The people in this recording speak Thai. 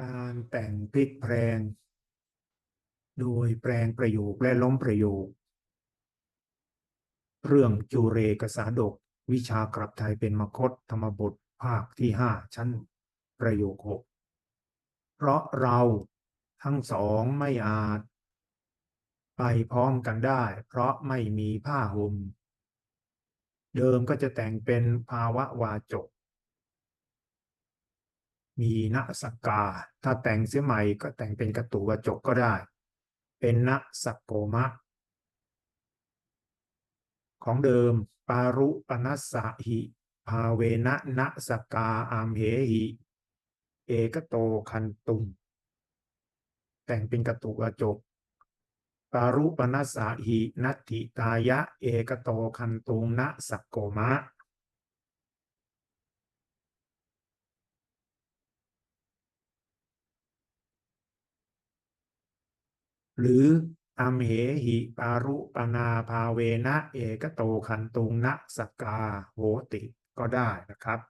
การแต่งพลิกแปลง โดยแปลงประโยคและล้มประโยค เรื่องจูเรกษาดก วิชากลับไทยเป็นมคตธรรมบทภาคที่ห้าชั้นประโยคหกเพราะเราทั้งสองไม่อาจ ไปพร้อมกันได้ เพราะไม่มีผ้าห่มเดิมก็จะแต่งเป็นภาวะวาจก มีณสกกา ถ้าแต่งเสียใหม่ก็แต่งเป็นกระตุวาจกก็ได้ เป็นณสกโกมะ ของเดิม ปารุปนัสสะหิภาเวนะณสกกาอามเหหิ เอกโตคันตุงแต่งเป็นกระตุวาจก ปารุปนัสสะหินัตถิตายะ เอกโตคันตุงณสกโกมะ หรืออเมเหหิปารุปนาภาเวนะ เอกโตคันตุงนะสกกาโหติก็ได้นะครับ